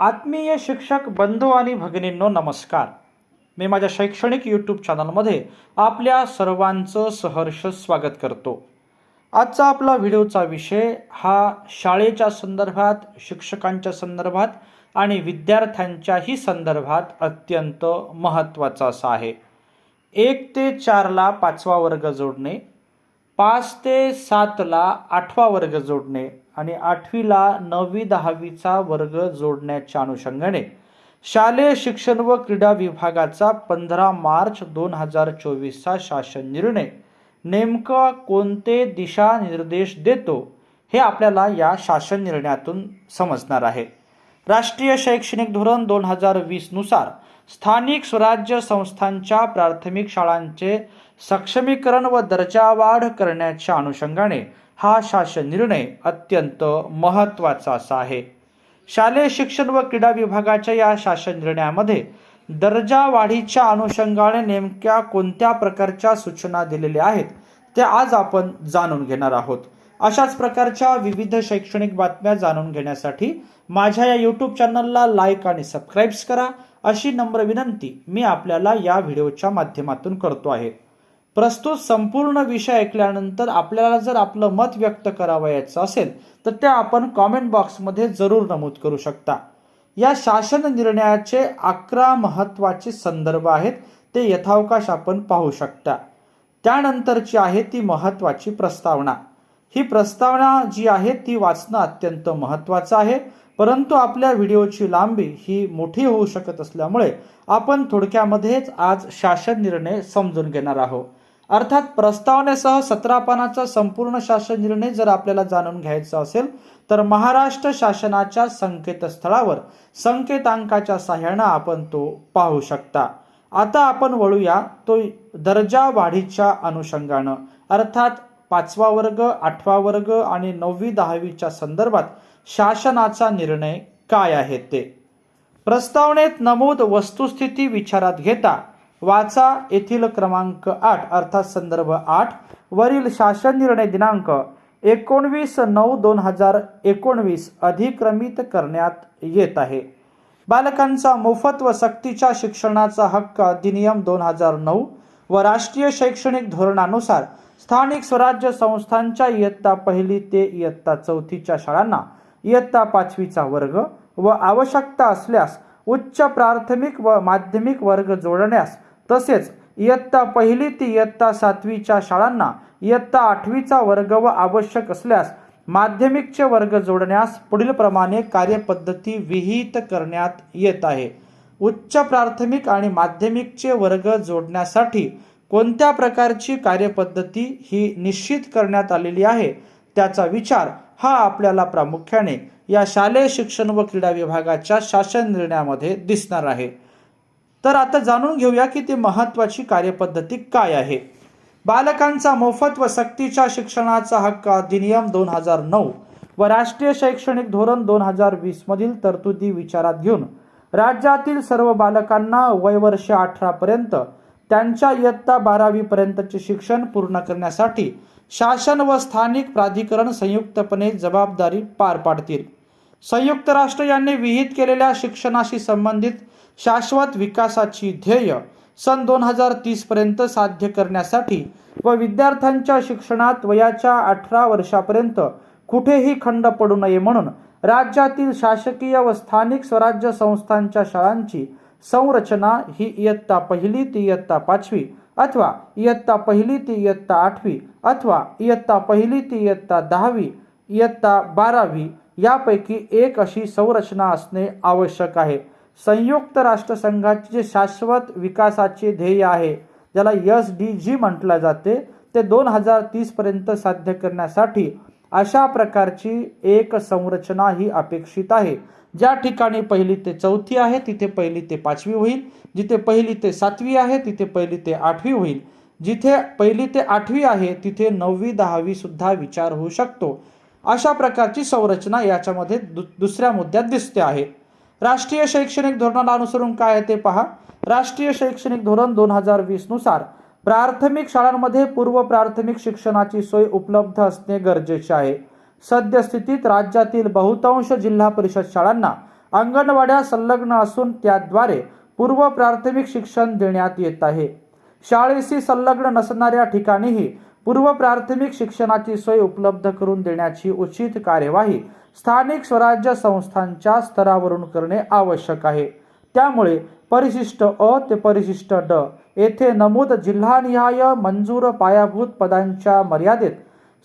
आत्मीय शिक्षक बंधू आणि भगिनींनो नमस्कार. मी माझ्या शैक्षणिक यूट्यूब चॅनलमध्ये आपल्या सर्वांचं सहर्ष स्वागत करतो. आजचा आपला व्हिडिओचा विषय हा शाळेच्या संदर्भात शिक्षकांच्या संदर्भात आणि विद्यार्थ्यांच्याही संदर्भात अत्यंत महत्त्वाचा असा आहे. एक ते चारला पाचवा वर्ग जोडणे पाच ते सातला आठवा वर्ग जोडणे आणि आठवीला नववी दहावीचा वर्ग जोडण्याच्या अनुषंगाने शालेय शिक्षण व क्रीडा विभागाचा पंधरा मार्च दोन हजार चोवीसचा शासन निर्णय नेमका कोणते दिशा निर्देश देतो हे आपल्याला या शासन निर्णयातून समजणार आहे. राष्ट्रीय शैक्षणिक धोरण दोन हजार वीसनुसार स्थानिक स्वराज्य संस्थांच्या प्राथमिक शाळांचे सक्षमीकरण व दर्जावाढ करण्याच्या अनुषंगाने हा शासन निर्णय अत्यंत महत्त्वाचा असा आहे. शालेय शिक्षण व क्रीडा विभागाच्या या शासन निर्णयामध्ये दर्जा वाढीच्या अनुषंगाने नेमक्या कोणत्या प्रकारच्या सूचना दिलेल्या आहेत त्या आज आपण जाणून घेणार आहोत. अशाच प्रकारच्या विविध शैक्षणिक बातम्या जाणून घेण्यासाठी माझ्या या यूट्यूब चॅनलला लाईक आणि सबस्क्राईब्स करा. अशी नम्र विनंती मी आपल्याला या व्हिडिओच्या माध्यमातून करतो आहे. प्रस्तुत संपूर्ण विषय ऐकल्यानंतर आपल्याला जर आपलं मत व्यक्त करावयाचं असेल तर ते आपण कॉमेंट बॉक्समध्ये जरूर नमूद करू शकता. या शासन निर्णयाचे अकरा महत्त्वाचे संदर्भ आहेत ते यथावकाश आपण पाहू शकता. त्यानंतरची आहे ती महत्त्वाची प्रस्तावना. ही प्रस्तावना जी आहे ती वाचणं अत्यंत महत्त्वाचं आहे परंतु आपल्या व्हिडिओची लांबी ही मोठी होऊ शकत असल्यामुळे आपण थोडक्यामध्येच आज शासन निर्णय समजून घेणार आहोत. अर्थात प्रस्तावनेसह सतरा पानाचा संपूर्ण शासन निर्णय जर आपल्याला जाणून घ्यायचा असेल तर महाराष्ट्र शासनाच्या संकेतस्थळावर संकेतांकाच्या सहाय्यानं आपण तो पाहू शकता. आता आपण वळूया तो दर्जा वाढीच्या अनुषंगानं. अर्थात पाचवा वर्ग आठवा वर्ग आणि नववी दहावीच्या संदर्भात शासनाचा निर्णय काय आहे ते? प्रस्तावनेत नमूद वस्तुस्थिती विचारात घेता वाचा येथील क्रमांक आठ अर्थात संदर्भ आठ वरील शासन निर्णय दिनांक एकोणवीस नऊ दोन हजार एकोणवीस अधिक्रमित करण्यात येत आहे. बालकांचा मोफत व सक्तीच्या शिक्षणाचा हक्क अधिनियम दोन हजार नऊ व राष्ट्रीय शैक्षणिक धोरणानुसार स्थानिक स्वराज्य संस्थांच्या इयत्ता पहिली ते इयत्ता चौथीच्या शाळांना इयत्ता पाचवीचा वर्ग व आवश्यकता असल्यास उच्च प्राथमिक व माध्यमिक वर्ग जोडण्यास तसेच इयत्ता पहिली ते इयत्ता सातवीच्या शाळांना इयत्ता आठवीचा वर्ग व आवश्यक असल्यास माध्यमिकचे वर्ग जोडण्यास पुढीलप्रमाणे कार्यपद्धती विहित करण्यात येत आहे. उच्च प्राथमिक आणि माध्यमिकचे वर्ग जोडण्यासाठी कोणत्या प्रकारची कार्यपद्धती ही निश्चित करण्यात आलेली आहे? त्याचा विचार हा आपल्याला प्रामुख्याने या शालेय शिक्षण व क्रीडा विभागाच्या शासन निर्णयामध्ये दिसणार आहे. तर आता जाणून घेऊया की ती महत्त्वाची कार्यपद्धती काय आहे. बालकांचा मोफत व सक्तीच्या शिक्षणाचा हक्क अधिनियम दोन हजार नऊ व राष्ट्रीय शैक्षणिक धोरण दोन हजार वीस मधील तरतुदी विचारात घेऊन राज्यातील सर्व बालकांना वयवर्ष अठरापर्यंत त्यांच्या इयत्ता बारावीपर्यंतचे शिक्षण पूर्ण करण्यासाठी शासन व स्थानिक प्राधिकरण संयुक्तपणे जबाबदारी पार पाडतील. संयुक्त राष्ट्र यांनी विहित केलेल्या शिक्षणाशी संबंधित शाश्वत विकासाची ध्येय सन दोन हजार तीसपर्यंत साध्य करण्यासाठी व विद्यार्थ्यांच्या शिक्षणात वयाच्या अठरा वर्षापर्यंत कुठेही खंड पडू नये म्हणून राज्यातील शासकीय व स्थानिक स्वराज्य संस्थांच्या शाळांची संरचना ही इयत्ता पहिली ते इयत्ता पाचवी अथवा इयत्ता पहिली ते इयत्ता आठवी अथवा इयत्ता पहिली ते इयत्ता दहावी इयत्ता बारावी यापैकी एक अशी संरचना असणे आवश्यक आहे. संयुक्त राष्ट्रसंघाचे जे शाश्वत विकासाचे ध्येय आहे ज्याला एस डी जी म्हटलं जाते ते दोन हजार तीसपर्यंत साध्य करण्यासाठी अशा प्रकारची एक संरचना ही अपेक्षित आहे. ज्या ठिकाणी पहिली ते चौथी आहे तिथे पहिली ते पाचवी होईल. जिथे पहिली ते सातवी आहे तिथे पहिली ते आठवी होईल. जिथे पहिली ते आठवी आहे तिथे नववी दहावी सुद्धा विचार होऊ शकतो. अशा प्रकारची संरचना याच्यामध्ये दु दुसऱ्या मुद्द्यात दिसते आहे. राष्ट्रीय शैक्षणिक धोरणाला अनुसरून काय आहे ते पहा. राष्ट्रीय शैक्षणिक धोरण दोन हजार वीसनुसार प्राथमिक शाळांमध्ये पूर्व प्राथमिक शिक्षणाची सोय उपलब्ध असणे गरजेचे आहे. सद्यस्थितीत राज्यातील बहुतांश जिल्हा परिषद शाळांना अंगणवाड्या संलग्न असून त्याद्वारे पूर्व प्राथमिक शिक्षण देण्यात येत आहे. शाळेशी संलग्न नसणाऱ्या ठिकाणीही पूर्व प्राथमिक शिक्षणाची सोय उपलब्ध करून देण्याची उचित कार्यवाही स्थानिक स्वराज्य संस्थांच्या स्तरावरून करणे आवश्यक आहे. त्यामुळे परिशिष्ट अ ते परिशिष्ट ड येथे नमूद जिल्हानिहाय मंजूर पायाभूत पदांच्या मर्यादेत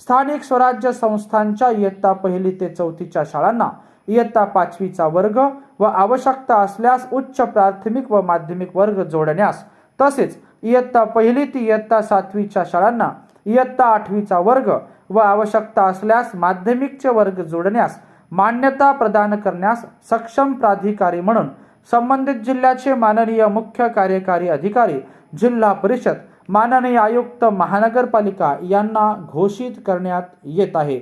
स्थानिक स्वराज्य संस्थांच्या इयत्ता पहिली ते चौथीच्या शाळांना इयत्ता पाचवीचा वर्ग व आवश्यकता असल्यास उच्च प्राथमिक व माध्यमिक वर्ग जोडण्यास तसेच इयत्ता पहिली ती इयत्ता सातवीच्या शाळांना इयत्ता आठवीचा वर्ग व आवश्यकता असल्यास माध्यमिकचे वर्ग जोडण्यास मान्यता प्रदान करण्यास सक्षम प्राधिकारी म्हणून संबंधित जिल्ह्याचे माननीय मुख्य कार्यकारी अधिकारी जिल्हा परिषद माननीय आयुक्त महानगरपालिका यांना घोषित करण्यात येत आहे.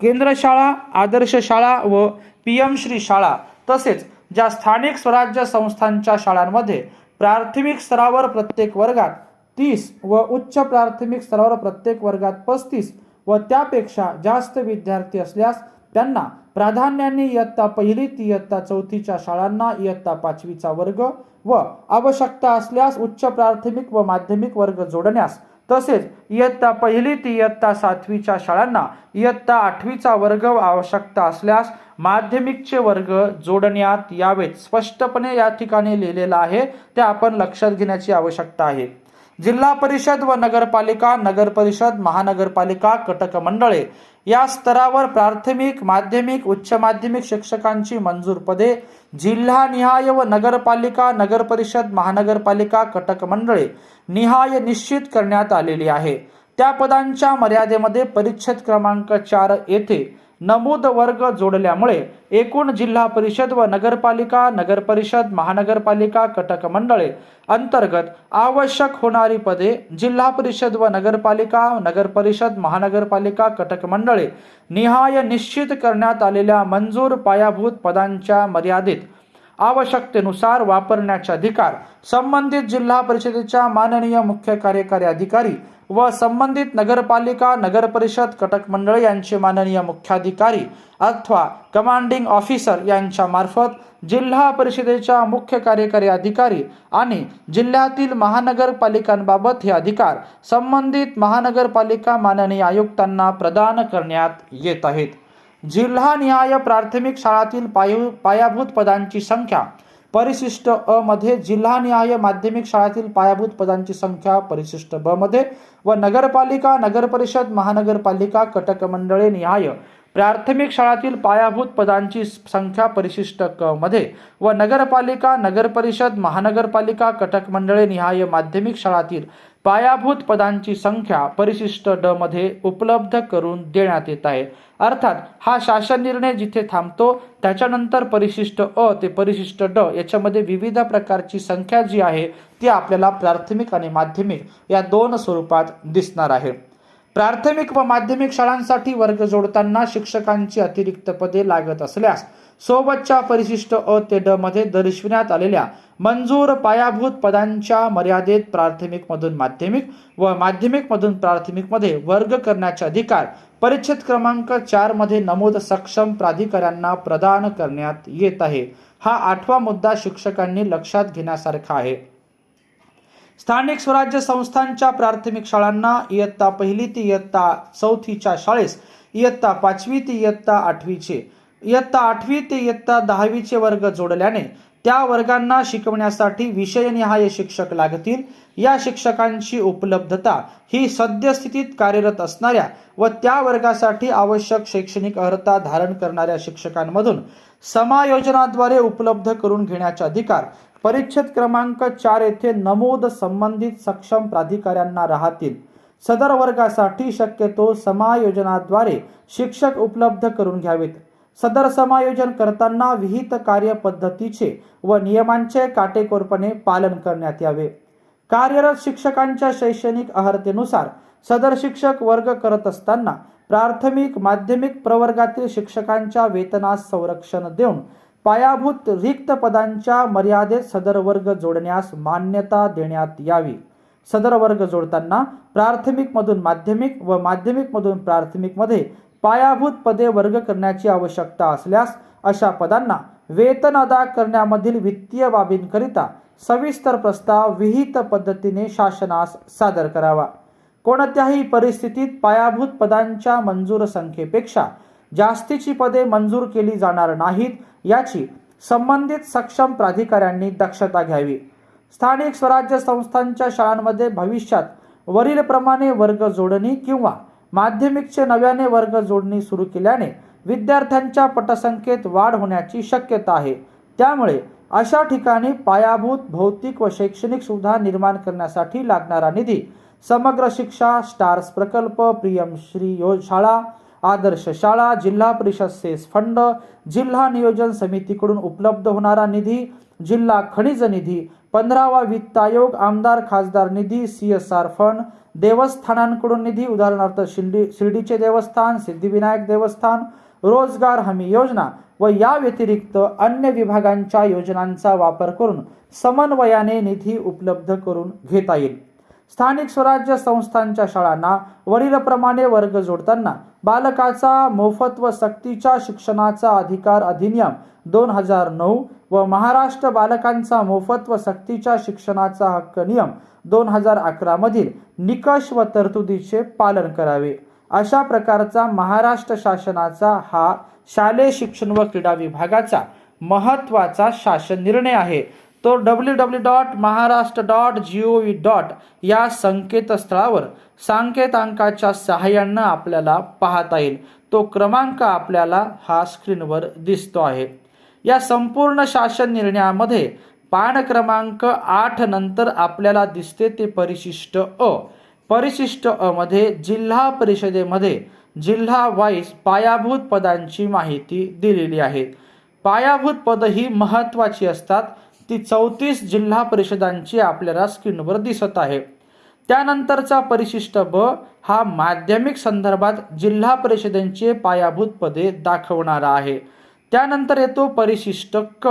केंद्र शाळा आदर्श शाळा व पी एम श्री शाळा तसेच ज्या स्थानिक स्वराज्य संस्थांच्या शाळांमध्ये प्राथमिक स्तरावर प्रत्येक वर्गात तीस व उच्च प्राथमिक स्तरावर प्रत्येक वर्गात पस्तीस व त्यापेक्षा जास्त विद्यार्थी असल्यास त्यांना प्राधान्याने इयत्ता पहिली ती इयत्ता चौथीच्या शाळांना इयत्ता पाचवीचा वर्ग व आवश्यकता असल्यास उच्च प्राथमिक व माध्यमिक वर्ग जोडण्यास तसेच इयत्ता पहिली ती इयत्ता सातवीच्या शाळांना इयत्ता आठवीचा वर्ग व आवश्यकता असल्यास माध्यमिकचे वर्ग जोडण्यात यावेत. स्पष्टपणे या ठिकाणी लिहिलेलं आहे. ते आपण लक्षात घेण्याची आवश्यकता आहे. जिल्हा परिषद व नगरपालिका नगर परिषद महानगरपालिका कटक मंडळे या स्तरावर प्राथमिक माध्यमिक उच्च माध्यमिक शिक्षकांची मंजूर पदे जिल्हानिहाय व नगरपालिका नगर परिषद महानगरपालिका कटक मंडळे निहाय निश्चित करण्यात आलेली आहे. त्या पदांच्या मर्यादेमध्ये परिच्छेद क्रमांक चार येथे नमूद वर्ग जोडल्यामुळे एकूण जिल्हा परिषद व नगरपालिका नगरपरिषद महानगरपालिका कटक मंडळे अंतर्गत आवश्यक होणारी पदे जिल्हा परिषद व नगरपालिका नगरपरिषद महानगरपालिका कटक मंडळे निहाय निश्चित करण्यात आलेल्या मंजूर पायाभूत पदांच्या मर्यादित आवश्यकतेनुसार वापरण्याचे अधिकार संबंधित जिल्हा परिषदेच्या माननीय मुख्य कार्यकारी अधिकारी व संबंधित नगरपालिका नगरपरिषद कटक मंडळ यांचे माननीय मुख्याधिकारी अथवा कमांडिंग ऑफिसर यांच्यामार्फत जिल्हा परिषदेच्या मुख्य कार्यकारी अधिकारी आणि जिल्ह्यातील महानगरपालिकांबाबत हे अधिकार संबंधित महानगरपालिका माननीय आयुक्तांना प्रदान करण्यात येत आहेत. जिल्हा न्याय प्राथमिक शाळातील पायू पायाभूत पदांची संख्या परिशिष्ट अ मध्ये जिल्हानिहाय माध्यमिक शाळेतील पायाभूत पदांची संख्या परिशिष्ट ब मध्ये व नगरपालिका नगरपरिषद महानगरपालिका कटक मंडळे निहाय प्राथमिक शाळातील पायाभूत पदांची संख्या परिशिष्ट क मध्ये व नगरपालिका नगरपरिषद महानगरपालिका कटक मंडळे निहाय माध्यमिक शाळातील पायाभूत पदांची संख्या परिशिष्ट ड मध्ये उपलब्ध करून देण्यात येत आहे. अर्थात हा शासन निर्णय जिथे थांबतो त्याच्यानंतर परिशिष्ट अ ते परिशिष्ट ड याच्यामध्ये विविध प्रकारची संख्या जी आहे ती आपल्याला प्राथमिक आणि माध्यमिक या दोन स्वरूपात दिसणार आहे. प्राथमिक व माध्यमिक शाळांसाठी वर्ग जोडताना शिक्षकांची अतिरिक्त पदे लागत असल्यास सोबतच्या परिशिष्ट अ ते ड मध्ये दर्शविण्यात आलेल्या मंजूर पायाभूत पदांच्या मर्यादेत प्राथमिक मधून माध्यमिक व माध्यमिक मधून प्राथमिकमध्ये वर्ग करण्याचे अधिकार परिच्छेद क्रमांक चारमध्ये नमूद सक्षम प्राधिकाऱ्यांना प्रदान करण्यात येत आहे. हा आठवा मुद्दा शिक्षकांनी लक्षात घेण्यासारखा आहे. स्थानिक स्वराज्य संस्थांच्या प्राथमिक शाळांना इयत्ता पहिली ते इयत्ता चौथीच्या शाळेस इयत्ता पाचवी ते इयत्ता आठवीचे इयत्ता आठवी ते इयत्ता दहावीचे वर्ग जोडल्याने त्या वर्गांना शिकवण्यासाठी विषयनिहाय शिक्षक लागतील. या शिक्षकांची उपलब्धता ही सद्यस्थितीत कार्यरत असणाऱ्या व त्या वर्गासाठी आवश्यक शैक्षणिक अर्हता धारण करणाऱ्या शिक्षकांमधून समायोजनाद्वारे उपलब्ध करून घेण्याचा अधिकार परिच्छेद क्रमांक चार येथे नमोद संबंधित सक्षम प्राधिकाऱ्यांना राहतील. सदर वर्गासाठी शक्यतो समायोजनाद्वारे शिक्षक उपलब्ध करून घ्यावेत. सदर समायोजन करताना विहित कार्यपद्धतीचे व नियमांचे काटेकोरपणे पालन करण्यात यावे. कार्यरत शिक्षकांच्या शैक्षणिक अर्हतेनुसार सदर शिक्षक वर्ग करत असताना प्राथमिक माध्यमिक प्रवर्गातील शिक्षकांच्या वेतनास संरक्षण देऊन पायाभूत रिक्त पदांच्या मर्यादेत सदर वर्ग जोडण्यास मान्यता देण्यात यावी. सदर वर्ग जोडताना प्राथमिक मधून माध्यमिक व माध्यमिक मधून प्राथमिकमध्ये पायाभूत पदे वर्ग करण्याची आवश्यकता असल्यास अशा पदांना वेतन अदा करण्यामधील वित्तीय बाबींकरिता सविस्तर प्रस्ताव विहित पद्धतीने शासनास सादर करावा. कोणत्याही परिस्थितीत पायाभूत पदांच्या मंजूर संख्येपेक्षा जास्तीची पदे मंजूर केली जाणार नाहीत याची संबंधित सक्षम प्राधिकाऱ्यांनी दक्षता घ्यावी. स्थानिक स्वराज्य संस्थांच्या शाळांमध्ये भविष्यात वरीलप्रमाणे वर्ग जोडणी किंवा माध्यमिकचे नव्याने वर्ग जोडणी सुरू केल्याने विद्यार्थ्यांच्या पटसंख्येत वाढ होण्याची शक्यता आहे. त्यामुळे अशा ठिकाणी पायाभूत भौतिक व शैक्षणिक सुविधा निर्माण करण्यासाठी लागणारा निधी समग्र शिक्षा स्टार्स प्रकल्प प्रियम श्री यो शाळा आदर्श शाळा जिल्हा परिषद सेस फंड जिल्हा नियोजन समितीकडून उपलब्ध होणारा निधी जिल्हा खनिज निधी पंधरावा वित्त आयोग आमदार खासदार निधी सी एस आर फंड देवस्थानांकडून निधी उदाहरणार्थ शिर्डी शिर्डीचे देवस्थान सिद्धिविनायक देवस्थान रोजगार हमी योजना व या व्यतिरिक्त अन्य विभागांच्या योजनांचा वापर करून समन्वयाने निधी उपलब्ध करून घेता येईल. स्थानिक स्वराज्य संस्थांच्या शाळांना वरीलप्रमाणे वर्ग जोडताना बालकाचा मोफत व सक्तीच्या शिक्षणाचा अधिकार अधिनियम दोन हजार नऊ व महाराष्ट्र बालकांचा मोफत व सक्तीच्या शिक्षणाचा हक्क नियम दोन हजार अकरामधील निकष व तरतुदीचे पालन करावे. अशा प्रकारचा महाराष्ट्र शासनाचा हा शालेय शिक्षण व क्रीडा विभागाचा महत्त्वाचा शासन निर्णय आहे. तो W W dot Maharashtra dot G O V dot या संकेतस्थळावर सांकेतांकाच्या सहाय्यानं आपल्याला पाहता येईल. तो क्रमांक आपल्याला हा स्क्रीनवर दिसतो आहे. या संपूर्ण शासन निर्णयामध्ये पान क्रमांक आठ नंतर आपल्याला दिसते ते परिशिष्ट अ. परिशिष्ट अ मध्ये जिल्हा परिषदेमध्ये जिल्हा वाईज पायाभूत पदांची माहिती दिलेली आहे. पायाभूत पद ही महत्त्वाची असतात. ती चौतीस जिल्हा परिषदांची आपल्याला स्क्रीनवर दिसत आहे. त्यानंतरचा परिशिष्ट ब हा माध्यमिक संदर्भात जिल्हा परिषदेचे पायाभूत पदे दाखवणारा आहे. त्यानंतर येतो परिशिष्ट क.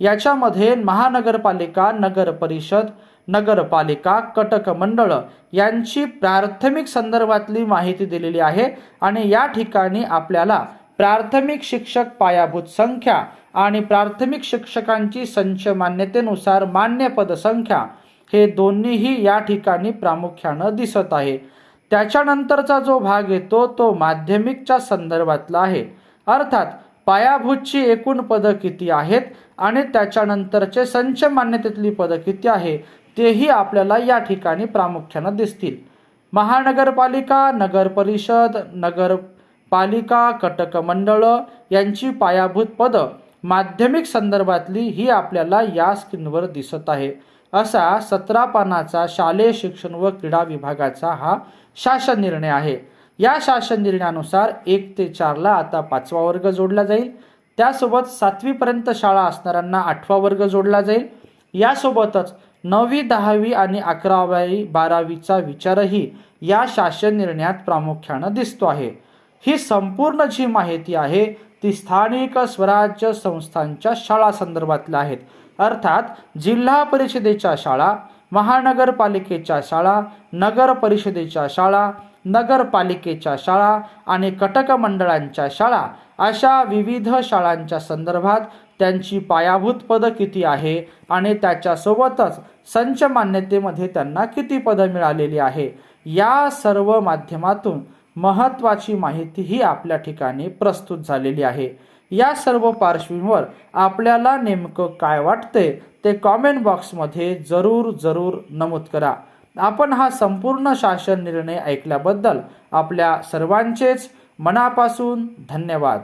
याच्यामध्ये महानगरपालिका नगर परिषद नगरपालिका कटक मंडळ यांची प्राथमिक संदर्भातली माहिती दिलेली आहे आणि या ठिकाणी आपल्याला प्राथमिक शिक्षक पायाभूत संख्या आणि प्राथमिक शिक्षकांची संच मान्यतेनुसार मान्य पदसंख्या हे दोन्हीही या ठिकाणी प्रामुख्यानं दिसत आहे. त्याच्यानंतरचा जो भाग येतो तो माध्यमिकच्या संदर्भातला आहे. अर्थात पायाभूतची एकूण पदं किती आहेत आणि त्याच्यानंतरचे संच मान्यतेतली पदं किती आहे तेही आपल्याला या ठिकाणी प्रामुख्यानं दिसतील. महानगरपालिका नगर परिषद पालिका कटक मंडळ यांची पायाभूत पदं माध्यमिक संदर्भातली ही आपल्याला या स्क्रीनवर दिसत आहे. असा सतरा पानाचा शालेय शिक्षण व क्रीडा विभागाचा हा शासन निर्णय आहे. या शासन निर्णयानुसार एक ते चारला आता पाचवा वर्ग जोडला जाईल. त्यासोबत सातवीपर्यंत शाळा असणाऱ्यांना आठवा वर्ग जोडला जाईल. यासोबतच नववी दहावी आणि अकरावी बारावीचा विचारही या शासन निर्णयात प्रामुख्यानं दिसतो आहे. ही संपूर्ण जी माहिती आहे ती स्थानिक स्वराज्य संस्थांच्या शाळा संदर्भातल्या आहेत. अर्थात जिल्हा परिषदेच्या शाळा महानगरपालिकेच्या शाळा नगर परिषदेच्या शाळा नगरपालिकेच्या शाळा आणि कटक मंडळांच्या शाळा अशा विविध शाळांच्या संदर्भात त्यांची पायाभूत पदं किती आहे आणि त्याच्यासोबतच संच मान्यतेमध्ये त्यांना किती पदं मिळालेली आहे या सर्व माध्यमातून महत्त्वाची माहिती ही आपल्या ठिकाणी प्रस्तुत झालेली आहे. या सर्व पार्श्वभूमीवर आपल्याला नेमकं काय वाटतंय ते कॉमेंट बॉक्समध्ये जरूर जरूर नमूद करा. आपण हा संपूर्ण शासन निर्णय ऐकल्याबद्दल आपल्या सर्वांचेच मनापासून धन्यवाद.